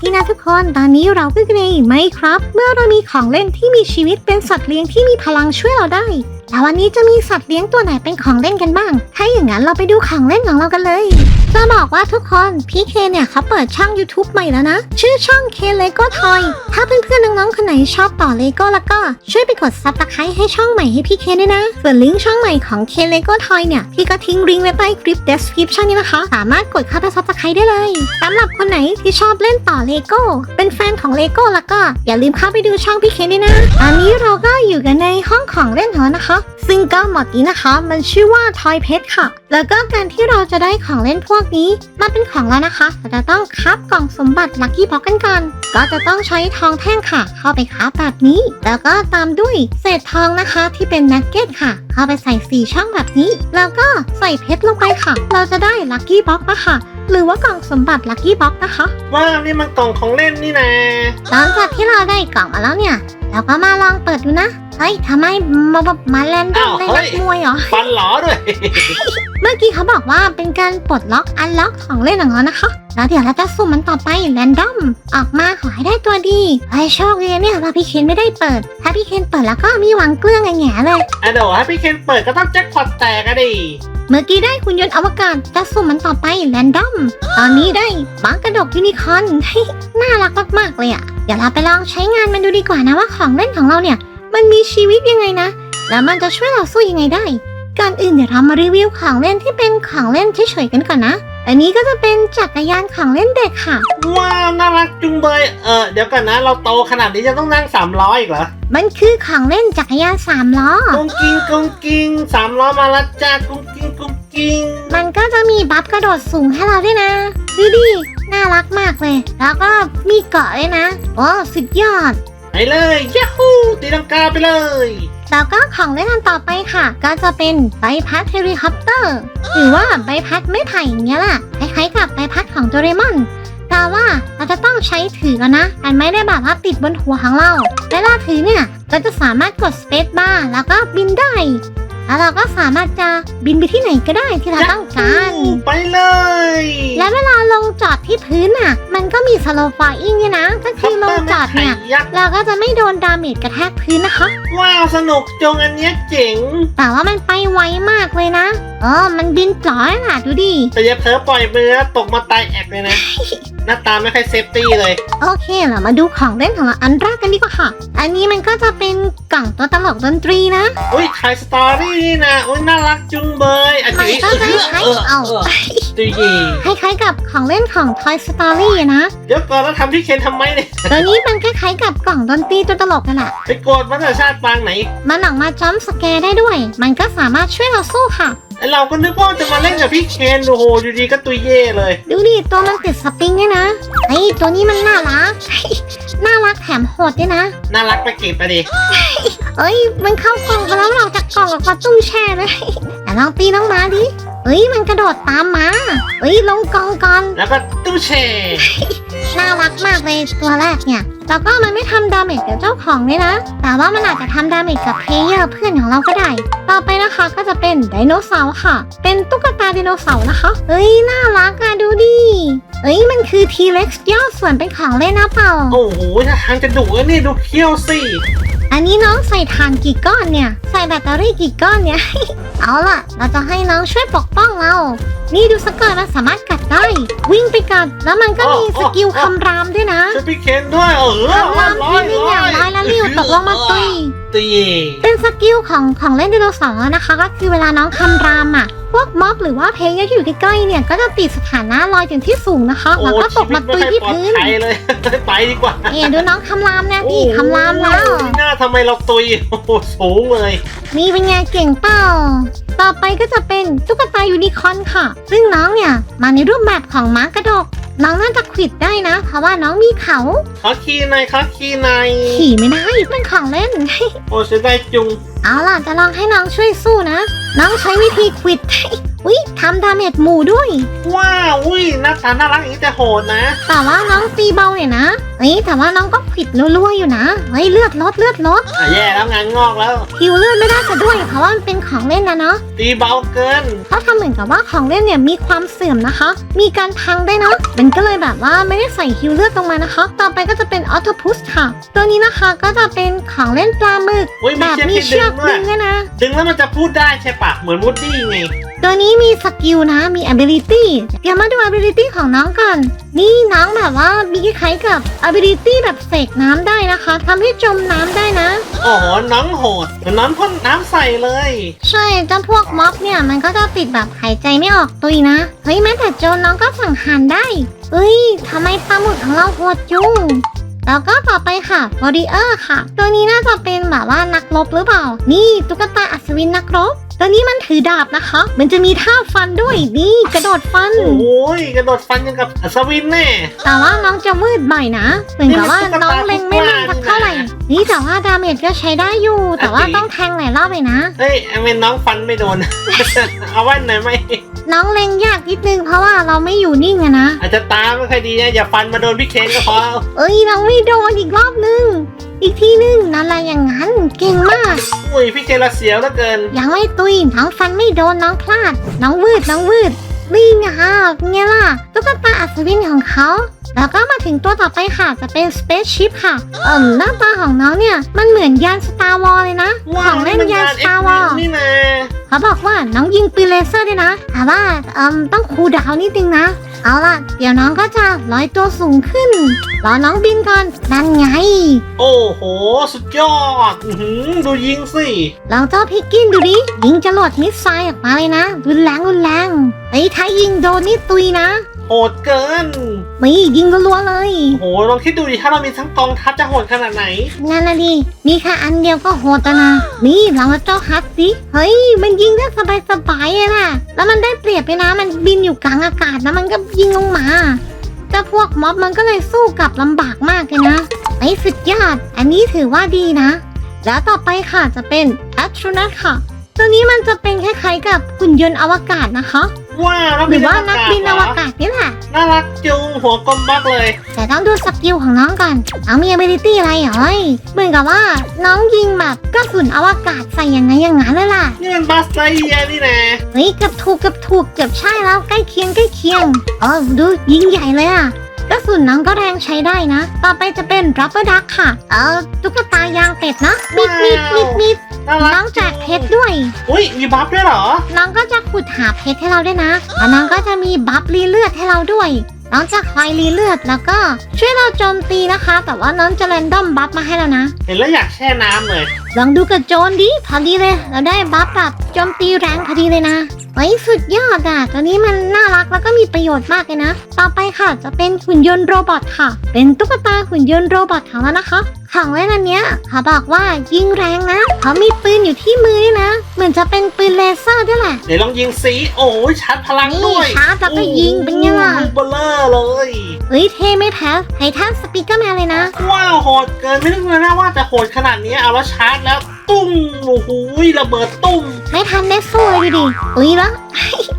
ที่นะทุกคนตอนนี้เราก็ในไหมครับ เมื่อเรามีของเล่นที่มีชีวิตเป็นสัตว์เลี้ยงที่มีพลังช่วยเราได้แล้ววันนี้จะมีสัตว์เลี้ยงตัวไหนเป็นของเล่นกันบ้าง ถ้าอย่างนั้นเราไปดูของเล่นของเรากันเลย จะบอกว่าทุกคนพี่เคเนี่ยเขาเปิดช่อง YouTube ใหม่แล้วนะ ชื่อช่องเคเลโก้ทอยถ้าเพื่อนๆน้องๆคนไหนชอบต่อเลโก้แล้วก็ช่วยไปกดซับสไครต์ให้ช่องใหม่ให้พี่เคด้วยนะ ส่วนลิงก์ช่องใหม่ของเคเลโก้ทอยเนี่ยพี่ก็ทิ้งลิงก์ไว้ใต้คลิป description นี้นะคะ สามารถกดเข้าไปซับสไครต์ได้เลยสำหรับคนไหนที่ชอบเล่นต่อเลโก้เป็นแฟนของเลโก้แล้วก็อย่าลืมเข้าไปดูช่องพี่เคด้วยนะตอนนี้เราก็อยู่กันในห้องของเล่นของเรานะคะ ซึ่งก็หมดนี้นะคะ มันชื่อว่า Toy Pet ค่ะ แล้วก็การที่เราจะได้ของเล่นพวกนี้ มาเป็นของเรานะคะ เราจะต้องคับกล่องสมบัติลัคกี้บ็อกกันก่อนก็จะต้องใช้ทองแท่งค่ะ เข้าไปคับแบบนี้ แล้วก็ตามด้วยเศษทองนะคะที่เป็นนักเก็ตค่ะ เข้าไปใส่สี่ช่องแบบนี้ แล้วก็ใส่เพชรลงไปค่ะ เราจะได้ลัคกี้บ็อกนะคะหรือว่ากล่องสมบัติลัคกี้บ็อกนะคะ ว้าวนี่มันกล่องของเล่นนี่นะหลังจากที่เราได้กล่องมาแล้วเนี่ย เราก็มาลองเปิดดูนะ เฮ้ยทำไมมาแบบมาแลนดอมในนักมวยเหรอ ฟันหลอด้วย เมื่อกี้เขาบอกว่าเป็นการปลดล็อกอันล็อกของเล่นของเรานะคะ แล้วเดี๋ยวเราจะสุ่มมันต่อไปแรนดอม ออกมาขอให้ได้ตัวดีไอ้โชคดีเนี่ยว่าพี่เคนไม่ได้เปิด ถ้าพี่เคนเปิดแล้วก็มีหวังเกลื้องแง่ๆเลยอะเดี๋ยวให้พี่เคนเปิดก็ต้องแจ็คพอตแตกอะดิเมื่อกี้ได้หุ่นยนต์อวกาศจะสุ่มมันต่อไปแรนดอม ตอนนี้ได้บังกระดกยูนิคอร์นเฮ้ยน่ารักมากๆเลยอะเดี๋ยวเราไปลองใช้งานมันดูดีกว่านะว่าของเล่นของเราเนี่ย มันมีชีวิตยังไงนะ แล้วมันจะช่วยเราสู้ยังไงได้ก่อนอื่นเดี๋ยวเรามารีวิวของเล่นที่เป็นของเล่นเฉยๆกันก่อนนะ อันนี้ก็จะเป็นจักรยานของเล่นเด็กค่ะ ว้าวน่ารักจุงเบยเออเดี๋ยวก่อนนะ เราโตขนาดนี้จะต้องนั่งสามล้ออีกเหรอมันคือของเล่นจักรยานสามล้อ กุ้งกิ้งกุ้งกิ้งสามล้อมาและจ้ากุ้งกิ้งกุ้งกิ้งมันก็จะมีบัฟกระโดดสูงให้เราด้วยนะดูดิน่ารักมากเลย แล้วก็มีเกาะด้วยนะ โอ้สุดยอด ไปเลยยัฮูตีลังกาไปเลย แล้วก็ของเล่นอันต่อไปค่ะ ก็จะเป็นใบพัดเฮลิคอปเตอร์ หรือว่าใบพัดไม้ไผ่อย่างเงี้ยแหละคล้ายๆกับใบพัดของโดเรมอนแต่ว่าเราจะต้องใช้ถือกันนะมันไม่ได้แบบว่าติดบนหัวของเราเวลาถือเนี่ยเราจะสามารถกดสเปซบาร์แล้วก็บินได้ แล้วเราก็สามารถจะบินไปที่ไหนก็ได้ที่เราต้องการ ไปเลย และเวลาลงจอดที่พื้นอะ มันก็มีสโลว์ฟลอิงเนี่ยนะ ก็คือลงจอดเนี่ยยักษ์เราก็จะไม่โดนดาเมจกระแทกพื้นนะคะ ว้าว สนุกจงอันเนี้ยเจ๋ง แต่ว่ามันไปไวมากเลยนะ เออ มันบินปล่อยน่ะดูดิ แต่อย่าเผลอปล่อยมือนะตกมาตายแอกเลยนะ หน้าตาไม่ค่อยเซฟตี้เลย โอเคเรามาดูของเล่นของเราอันแรกกันดีกว่าค่ะ อันนี้มันก็จะเป็นกล่องตัวตลกดนตรีนะ อุ้ยไทยสตอรี่นี่นะอุ้ยน่ารักจุงเบยอะมันก็จะคล้ายๆเอาดูยีคล้ายๆกับของเล่นของ Toy Story อะนะเดี๋ยวก่อนแล้วทำพี่เคนทำไมเนี่ยตัวนี้มันคล้ายๆกับกล่องดนตรีตัวตลกกันแหละไปโกรธมันแต่ชาติปางไหน มันออกมาจัมป์สแกร์ได้ด้วย มันก็สามารถช่วยเราสู้ค่ะไอเราก็นึกว่าจะมาเล่นกับพี่เคนโอ้โหอยู่ดีก็ตุยเย่เลย ดูดิตัวมันติดสปริงด้วยนะไอ้ยตัวนี้มันน่ารัก น่ารักแถมโหดด้วยนะ น่ารักไปเก็บไปดิ เอ้ย มันเข้ากล่องไปแล้วเราจากกล่องออกมาตุ้มแช่เลยแต่ลองตีน้องหมาดิเอ้ย มันกระโดดตามมาเอ้ย ลงกองก่อน แล้วก็ตู้แช่ น่ารักมากเลยตัวแรกเนี่ยแล้วก็มันไม่ทำดาเมจกับเจ้าของเลยนะ แต่ว่ามันอาจจะทำดาเมจกับเพลเยอร์เพื่อนของเราก็ได้ ต่อไปนะคะก็จะเป็นไดโนเสาร์ค่ะ เป็นตุ๊กตาไดโนเสาร์นะคะ เอ้ย น่ารักอะดูดิเอ้ย มันคือทีเล็กซ์ย่อส่วนเป็นของเล่นนะเปล่า โอ้โหถ้าทางจะดุแล้วนี่ดูเขี้ยวสิอั นนี้น้องใส่ถ่านกี่ก้อนเนี่ย ใส่แบตเตอรี่กี่ก้อนเนี่ย เอาล่ะ เราจะให้น้องช่วยปกป้องเรา นี่ดูสกอร์มันสามารถกัดได้ วิ่งไปกัด แล้วมันก็มีสกิลคำรามด้วยนะช่วยพี่เคนด้วยเออคำรามทีนึงอย่างร้อยแล้วริ้วตกลงมาตุย ตีเป็นสกิลของของเล่นไดโนเสาร์นะคะ ก็คือเวลาน้องคำรามอะ พวกม็อบหรือว่าเพลเยอร์ที่อยู่ใกล้ๆเนี่ยก็จะติดสถานะลอยจากที่สูงนะคะแล้วก็ตกมาตุยที่พื้นโอ้ชีวิตไม่ค่อยปลอดภัยเลยไปดีกว่าเอ๋ดูน้องคำรามนะพี่คำรามแล้วโอ้โหหน้าทำไมเราตุยโอ้โหสูงเลยนี่เป็นไงเก่งเปล่าต่อไปก็จะเป็นตุ๊กตายูนิคอร์นค่ะ ซึ่งน้องเนี่ยมาในรูปแบบของม้ากระดก น้องน่าจะขวิดได้นะ เพราะว่าน้องมีเขาขอคีย์หน่อยขอคีย์หน่อยขี่ไม่ได้เป็นของเล่น โอ้เสียดายจุง เอาล่ะจะลองให้น้องช่วยสู้นะ น้องใช้วิธีขวิด อุ้ยทำดาเมจหมู่ด้วย ว้าว อุ้ยหน้าตาน่ารักอย่างนี้แต่โหดนะ แต่ว่าน้องตีเบาหน่อยนะเฮ้ยแต่ว่าน้องก็ผิดรัวๆอยู่นะเฮ้ยเลือดลดเลือดลดอะแย่แล้วงานงอกแล้วฮิวเลือดไม่ได้ซะด้วยเพราะว่ามันเป็นของเล่นนะเนาะตีเบาเกิน เขาทำเหมือนกับว่าของเล่นเนี่ยมีความเสื่อมนะคะ มีการพังได้เนาะมันก็เลยแบบว่าไม่ได้ใส่ฮิวเลือดลงมานะคะ ต่อไปก็จะเป็นออ t ต p พุสค่ะ ตัวนี้นะคะก็จะเป็นของเล่นปลาหมึกอุ๊ยมีแบบเชือกมีที่เชือกดึดึงงด้วยด้วยนะ ดึงแล้วมันจะพูดได้ใช่ปะเหมือนวูดดี้ไง ตัวนี้มีสกิลนะ มี ability เดี๋ยวมาดู ability ของน้องก่อน นี่น้องแบบว่ามีคล้ายๆกับ ability แบบเสกน้ำได้นะคะทำให้จมน้ำได้นะโอ้โหน้องโหดเหมือนน้องพ่นน้ำใส่เลย ใช่เจ้าพวกม็อบเนี่ยมันก็จะติดแบบหายใจไม่ออกตุยนะ เฮ้ยแม้แต่โจรน้องก็สังหารได้ เอ้ยทำไมปลาหมึกของเราโหดจุงแล้วก็ต่อไปค่ะบอดีเออร์ค่ะ ตัวนี้น่าจะเป็นแบบว่านักรบหรือเปล่า นี่ตุ๊กตาอัศวินนักรบ ตัวนี้มันถือดาบนะคะ มันจะมีท่าฟันด้วยนี่กระโดดฟัน โอ้ยกระโดดฟันยังกับอัศวินแน่แต่ว่าน้องจะมืดบ่อยนะเหมือนกับว่าน้องเล็งไม่แม่นสักเท่าไหร่ นี่แต่ว่าดาเมจก็ใช้ได้อยู่ แต่ว่าต้องแทงหลายรอบเลยนะ เฮ้ยไอเวนน้องฟันไม่โดน เอาไว้หน่อยไหม น้องเล็งยากนิดนึงเพราะว่าเราไม่อยู่นิ่งอะนะ อาจจะตาไม่ค่อยดีนะอย่าฟันมาโดนพี่เคนก็พอเอ้ยน้องไม่โดนอีกรอบนึง อีกทีนึงนั่นแหละอย่างนั้น เก่งมาก อุ้ยพี่เคนละเสียวเหลือเกิน ยังไม่ตุยน้องฟันไม่โดนน้องพลาด น้องวืดน้องวืดนี่ไงไงล่ะตุ๊กตาอัศวินของเขา แล้วก็มาถึงตัวต่อไปค่ะจะเป็น Spaceship ค่ะ เอิ่มหน้าตาของน้องเนี่ย มันเหมือนยาน Star Wars เลยนะ ของเล่นยาน Star Wars นี่นะเขาบอกว่าน้องยิงปืนเลเซอร์ด้วยนะแต่ว่าเอิ่มต้องคูลดาวน์นิดนึงนะ เอาล่ะ เดี๋ยวน้องก็จะลอยตัวสูงขึ้น รอน้องบินก่อน นั่นไง โอ้โห สุดยอดอื้อหือดูยิงสิลองเจ้าพิกกินดูดิ ยิงจรวดมิสไซล์ออกมาเลยนะ รุนแรงรุนแรงไอ้ยถ้ายิงโดนนี่ตุยนะ โหดเกิน ไม่ยิงรัวๆเลย โอ้โหลองคิดดูดิถ้าเรามีทั้งกองทัพจะโหดขนาดไหน นั่นนะดิมีแค่อันเดียวก็โหดแล้วนะ นี่ลองมาเจ้าฮัตดิเฮ้ย มันยิงได้สบายๆเลยล่ะแล้วมันได้เปรียบไปนะ มันบินอยู่กลางอากาศแล้วมันก็ยิงลงมาแต่พวกม็อบมันก็เลยสู้กลับลำบากมากเลยนะ ไอ้สุดยอด อันนี้ถือว่าดีนะ แล้วต่อไปค่ะจะเป็น a s t r o n a u t ค่ะ ตัวนี้มันจะเป็นคล้ายๆกับหุ่นยนต์อวกาศนะคะ ว้าวนักหบิรืนอว่าอวนักกาศบินเหรออวกาศนี่แหละน่ารักจุงหัวกลมบักเลยแต่ต้องดูสกิลของน้องก่อน เอามี ability อะไรเหรอเฮ้ยเหมือนกับว่าน้องยิงแบบกระสุนอวกาศใส่อย่างไงอย่างนั้นเลยล่ะ นี่มันบัสไลเยียร์นี่นะเฮ้ยเกือบถูกเกือบถูกเกือบใช่แล้วใกล้เคียงใกล้เคียงอ๋อดูยิงใหญ่เลยอะกระสุนน้องก็แรงใช้ได้นะ ต่อไปจะเป็น rubber duck ค่ะ เออตุ๊กตายางเป็ดนะมิดมิดมิดมิด น่ารักน้องแจกเพชรด้วย อุ้ยมีบัฟด้วยเหรอ น้องก็จะขุดหาเพชรให้เราด้วยนะแล้วน้องก็จะมีบัฟรีเลือดให้เราด้วย น้องจะคอยรีเลือดแล้วก็ช่วยเราโจมตีนะคะ แต่ว่าน้องจะแรนดอมบัฟมาให้แล้วนะ เห็นแล้วอยากแช่น้ำเลยลองดูกับโจนดิพอดีเลย เราได้บัฟแบบโจมตีแรงพอดีเลยนะเฮ้ยสุดยอดอะตัวนี้มันน่ารักแล้วก็มีประโยชน์มากเลยนะ ต่อไปค่ะจะเป็นหุ่นยนต์โรบอทค่ะ เป็นตุ๊กตาหุ่นยนต์โรบอทของเรานะคะ ของเล่นอันเนี้ยเขาบอกว่ายิงแรงนะเขามีปืนอยู่ที่มือด้วยนะ เหมือนจะเป็นปืนเลเซอร์ด้วยแหละเดี๋ยวลองยิงสีโอ้ยชาร์จพลังด้วยนี่ชาร์จแล้วก็ยิงเป็นไงล่ะ โอ้โหเบลเลอร์เลย เฮ้ยเท่ไม่แพ้ไททันสปีกเกอร์แมนเลยนะ ว้าวโหดเกินไม่นึกเลยนะว่าจะโหดขนาดนี้เอาแล้วชาร์จแล้วตุ้มโอ้โหระเบิดตุ้ม ไม่ทันได้สู้เลยดูดิอุ้ยละ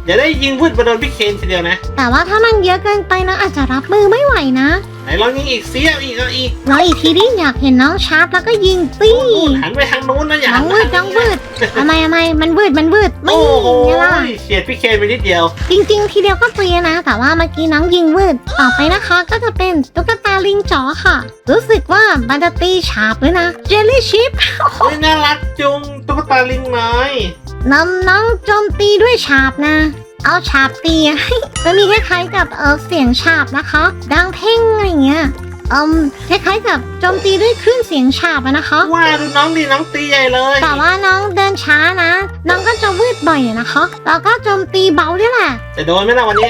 เดี๋ยวได้ยิงพืชไปโดนพี่เคนทีเดียวนะ แต่ว่าถ้ามันเยอะเกินไปนะอาจจะรับมือไม่ไหวนะ ไหนลองยิงอีกเสียอีกเอาอีกแล้วอีกทีนี้อยากเห็นน้องชาร์จแล้วก็ยิงตี้นู่นหันไปทางนู้นนะอย่าน้หัองนวืมาดทาน้องวืดทำไมทำไมมันวืดมันวืดไม่โอ้โหไงล่ะเฉียดพี่เคนไปนิดเดียว จริง ๆ ทีเดียวก็เตียนะ แต่ว่าเมื่อกี้น้องยิงวืดต่อไปนะคะก็จะเป็นตุ๊กตาลิงจ๋อค่ะ รู้สึกว่ามันจะตีฉาบเลยนะเจลลี่ชิพ เฮ้ยน่ารักจุงตุ๊กตาลิงน้อย นำน้องโจมตีด้วยฉาบนะ เอาฉาบตีมันมีคล้ายๆกับเออเสียงฉาบนะคะ ดังเพ่งอะไรอย่างเงี้ยเอืมคล้ายๆกับโจมตีด้วยคลื่นเสียงฉาบอะนะคะว้าดูน้องดีน้องตีใหญ่เลยแต่ว่าน้องเดินช้านะ น้องก็จะวืดบ่อยอะนะคะแล้วก็โจมตีเบาด้วยแหละจะโดนไหมล่ะวันนี้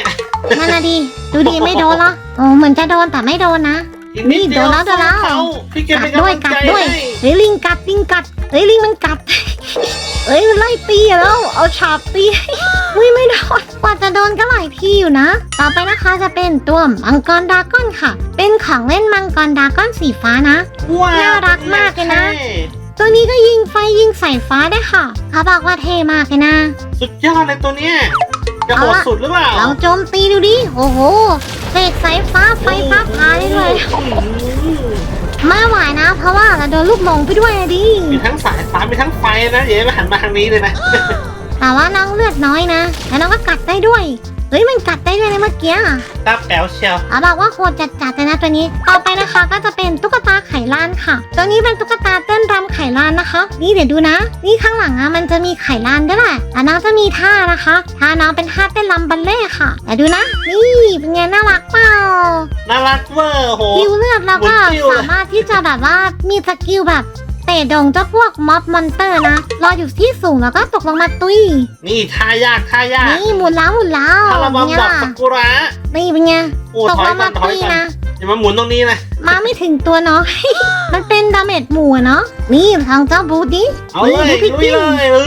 นั่นนะดีดูดีไม่โดนเหรอโอ้เหมือนจะโดนแต่ไม่โดนนะอีกนิดเดียวนี่โดนแล้วโดนแล้วเขาพี่เคนกัเป็ดนด้วยกำลังกัดใจด้วยให้เฮ้ยลิงกัดลิงกัดเฮ้ยลิงมันกัดเฮ้ยมันไล่ตีอะแล้วเอาฉาบตี อุ้ยไม่โดนกว่าจะโดนก็หลายทีอยู่นะ ต่อไปนะคะจะเป็นตัวมังกรดราก้อนค่ะ เป็นของเล่นมังกรดราก้อนสีฟ้านะ ว้าวน่ารักมากเลยนะ ท่ตัวนี้ก็ยิงไฟยิงใส่ฟ้าได้ค่ะ เขาบอกว่าเท่มากเลยนะ สุดยอดเลยตัวเนี้ยจะโหดสุดหรือเปล่าเราโจมตีดูดิ โอ้โหเสกสายฟ้าไฟฟ้าพาได้เลย อืมไม่ไหวนะ เพราะว่าเราโดนลูกหลงไปด้วยอะดิ มีทั้งสายฟ้ามีทั้งไฟนะอย่ามาหันมาทางนี้เลยนะ แต่ว่าน้องเลือดน้อยนะ แล้วน้องก็กัดได้ด้วย เฮ้ยมันกัดได้ด้วยนะเมื่อกี้ตาแป๋วเชียวเขาบอกว่าโหดจัดๆเลยนะตัวนี้ ต่อไปนะคะก็จะเป็นตุ๊กตาไข่ล้านค่ะ ตัวนี้เป็นตุ๊กตาเต้นรำไข่ล้านนะคะ นี่เดี๋ยวดูนะ นี่ข้างหลังอะมันจะมีไข่ล้านด้วยแหละแล้วน้องจะมีท่านะคะท่าน้องเป็นท่าเต้นรำบัลเล่ต์ค่ะ แต่ดูนะ นี่เป็นไงน่ารักเปล่า น่ารักเวอร์โห คิวเลือดเราก็หมุนติ้วเลย สามารถที่จะแบบว่ามีสกิลแบบเตะดงเจ้าพวกม็อบมอนเตอร์นะรออยู่ที่สูงแล้วก็ตกลงมาตุยนี่ท่ายากท่ายากนี่หมุนแล้วหมุนแล้วถ้าเรามาเนี่บอกยสกุระนี่เป็นไงโอ้ตกถอลยงก่อมานถอตุยยก่อนนะอย่ามาหมุนตรงนี้นะมาไม่ถึงตัวเนาะมันเป็นดาเมจหมู่อะเนาะนี่ทางเจ้าบูธดิเอาเลยนี่พี่ลุยกิ้งเลยเอ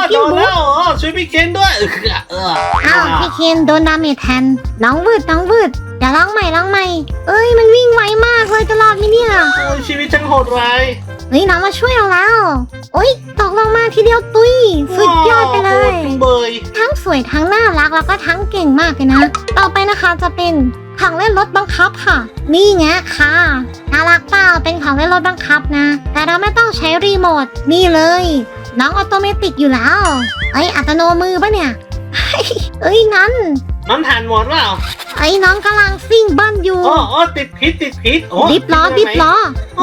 อโดนแล้วเออช่วยพี่เคนด้วยเออเอออ้าวพี่เคนโดนดาเมจแทนน้องวืดน้องวืด เดี๋ยวลองใหม่ลองใหม่ เอ้ยมันวิ่งไวมากเลยจะรอดไหมเนี่ยโอ้ยชีวิตช่างโหดร้ายเฮ้ยน้องมาช่วยเราแล้ว โอ้ยตกลงมาทีเดียวตุยสุดยอดไปเลว้าวโหยดจุงเบยทั้งสวยทั้งน่ารักแล้วก็ทั้งเก่งมากเลยนะ ต่อไปนะคะจะเป็นของเล่นรถบังคับค่ะ นี่ไงค่ะน่ารักเปล่าเป็นของเล่นรถบังคับนะ แต่เราไม่ต้องใช้รีโมทนี่เลย น้องออโตเมติกอยู่แล้ว เอ้ยอัตโนมือปะเนี่ย เอ้ยนั้น น้ำทานหมดเปล่าไอ้น้องกำลังซิ่งเบิ้ลอยู่ โอ้โอ้ติดพิษติดพิษโอ้ดิฟล้อดิฟล้อ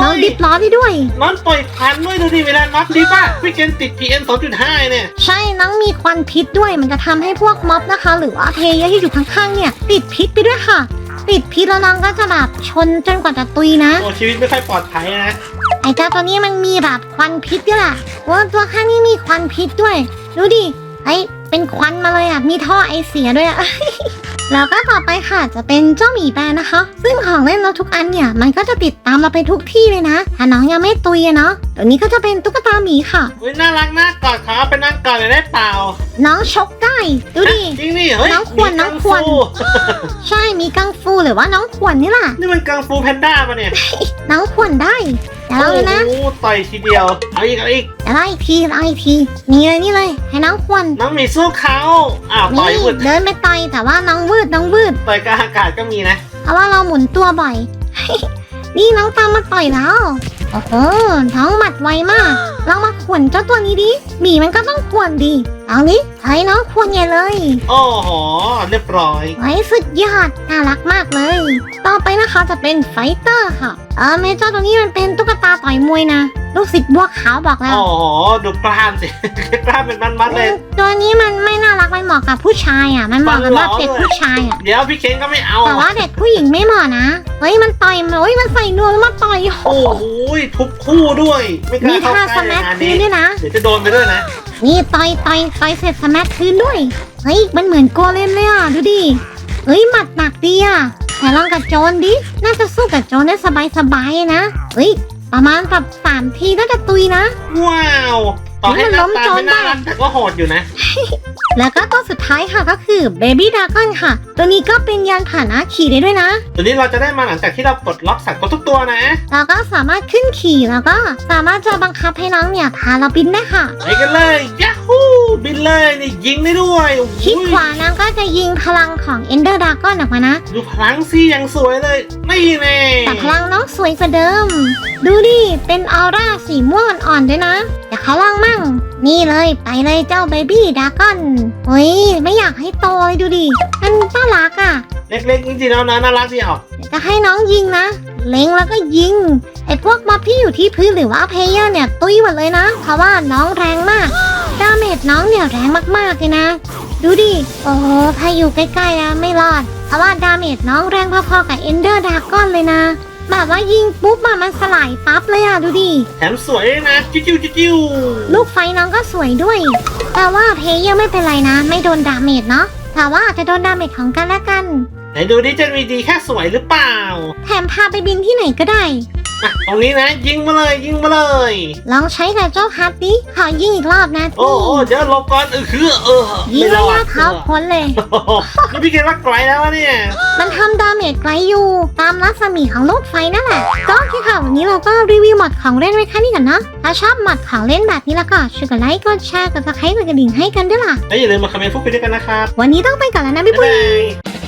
น้องดิฟล้อได้ด้วย น้องปล่อยควันด้วยดูดิเวลาน็อตดิฟอะพี่เคนติด PM 2.5 เนี่ย ใช่น้องมีควันพิษด้วยมันจะทำให้พวกม็อบนะคะ หรือว่าเพลเยอร์ที่อยู่ข้างๆเนี่ย ติดพิษไปด้วยค่ะ ติดพิษแล้วน้องก็จะแบบชนจนกว่าจะตุยนะ โอ้ชีวิตไม่ค่อยปลอดภัยนะ ไอ้เจ้าตัวนี้มันมีแบบควันพิษด้วยล่ะว่าตัวข้างนี้มีควันพิษด้วย ดูดิไอ้ เป็นควันมาเลยอะ มีท่อไอเสียด้วยอะ แล้วก็ต่อไปค่ะจะเป็นเจ้าหมีแบนนะคะ ซึ่งของเล่นเราทุกอันเนี่ย มันก็จะติดตามเราไปทุกที่เลยนะ ถ้าน้องยังไม่ตุยอะเนาะตัวนี้ก็จะเป็นตุ๊กตาหมีค่ะ อุ้ยน่ารักนะกอดขาไปนั่งกอดเลยได้เปล่าน้องชกได้ดูดิ จริงนี่เฮ้ยน้องควรมีน้องควรกัฟูใช่มีกังฟูหรือว่าน้องขวนนี่ล่ะนี่มันกังฟูแพนด้าปะเนี่ย น้องขวนได้ เดี๋ยวเราเลยนะโอ้โหต่อยทีเดียวเอาอีกเอาอีกเดี๋ยวเราอีกทีเราอีกทีนี่เลยนี่เลย ให้น้องขวนน้องหมีสู้เขาอ้าวต่อยนี่วุดเดินไปต่อยแต่ว่าน้องวืดน้องวืดต่อยกลางอากาศก็มีนะ เพราะว่าเราหมุนตัวบ่อย นี่น้องตามมาต่อยแล้วโอ้โหน้องหมัดไวมากลองมาขวนเจ้าตัวนี้ดิหมีมันก็ต้องขวนดิเอานี้ เฮ้ยน้องขวนใหญ่เลย โอ้โห เรียบร้อย ไว้สุดยอด น่ารักมากเลย ต่อไปนะคะจะเป็นไฟเตอร์ค่ะ เออเมเจ้าตัวนี้มันเป็นตุ๊กตาต่อยมวยนะ ลูกศิษย์บัวขาวบอกแล้ว โอ้โห ดูกล้ามสิ กล้ามเป็นมัดๆเลย ตัวนี้มันไม่น่ารักมันเหมาะกับผู้ชายอะ มันเหมาะกับแบบเด็กผู้ชายอะ เดี๋ยวพี่เคนก็ไม่เอา แต่ว่าเด็กผู้หญิงไม่เหมาะนะ เฮ้ยมันต่อยมันเฮ้ยมันใส่นวมแล้วมาต่อยโอ้โอ้โหทุบคู่ด้วย ไม่กมีล้าเข้าท่าใกสล้แมัคงานคืนี้นด้วยนะ เดี๋ยวจะโดนไปด้วยนะ นี่ต่อยต่อยต่อยเสร็จสแมัคคืนด้วย เฮ้ย มันเหมือนโกเลมเลยอะ ดูดิ เฮ้ย หมัดหนักดีอะไหนลองกับโจนดิ น่าจะสู้กับโจนได้สบายสบายๆนะ เฮ้ย ประมาณแบบสามทีน่าจะตุยนะ ว้าว ต่อให้หน้าตานี่มันล้มโจรไม่น่ารักได้แต่ก็โหดอยู่นะ แล้วก็ตัวสุด ท้ายค่ะก็คือ Baby Dragon ค่ะ ตัวนี้ก็เป็นยานพาหนะขี่ได้ด้วยนะ ตัวนี้เราจะได้มาหลังจากที่เราปลดล็อกสัตว์ทุกตัวนะเราก็สามารถขึ้นขี่แล้วก็สามารถจะบังคับให้น้องเนี่ยพาเราบินได้ค่ะ ไปกันเลยยาฮูบินเลยนี่ยิงได้ด้วยโอ้โหคลิกขวาน้องก็จะยิงพลังของ Ender Dragon ออกมานะ ดูพลังสิยังสวยเลยนี่แน่แต่พลังน้องสวยกว่าเดิม ดูดิ เป็นออร่าสีม่วงอ่อนๆด้วยนะเดี๋ยวเขาลองมั่ง นี่เลยไปเลยเจ้า Baby Dragon เฮ้ยไม่อยากให้โตเลยดูดิ มันน่ารักอะ เล็กๆจริงๆแล้วนะน่ารักดีออกเดี๋ยวจะให้น้องยิงนะ เล็งแล้วก็ยิง ไอ้พวกม็อบที่อยู่ที่พื้นหรือว่าเพลเยอร์เนี่ยตุ้ยหมดเลยนะ เพราะว่าน้องแรงมากดาเมจน้องเนี่ยแรงมากๆเลยนะ ดูดิ โอ้โหถ้าอยู่ใกล้ๆนะไม่รอด เพราะว่าดาเมจน้องแรงพอๆกับเอนเดอร์ดากอนเลยนะ แบบว่ายิงปุ๊บอะมันสลายปั๊บเลยอะดูดิ แถมสวยด้วยนะ จิ้วจิ้วจิ้วจิ้วลูกไฟน้องก็สวยด้วย แต่ว่าเพลเยอร์ไม่เป็นไรนะ ไม่โดนดาเมจเนาะแต่ว่าอาจจะโดนดาเมจของกันและกัน ไหนดูดิจะมีดีแค่สวยหรือเปล่าแถมพาไปบินที่ไหนก็ได้ อะตรงนี้นะ ยิงมาเลยยิงมาเลย ลองใช้กับเจ้าฮัตดิขอยิงอีกรอบนะโอ้พี่โอ้เดี๋ยวหลบก่อนเออคือเออยิงไม่รระอดยะเท้าพ้นเลย โอ้โหนี่พี่เกณฑ์ว่าไกลแล้ววะเนี่ยมันทำดาเมจไกลอยู่ ตามรัศมีของลูกไฟนั่นแหละก็โอเคค่ะวันนี้เราก็รีวิวหมดของเล่นไว้แค่นี้ก่อนเนาะถ้าชอบหมดของเล่นแบบนี้แล้วก็ช่วยกดไลค์กดแชร์กดซับสไครต์กดกระดิ่งให้กันด้วยล่ะ และอย่าลืมมาคอมเมนต์พูดคุยด้วยกันนะครับวันนี้ต้องไปก่อนแล้วนะบ๊าพี่ยปุ้บาย ย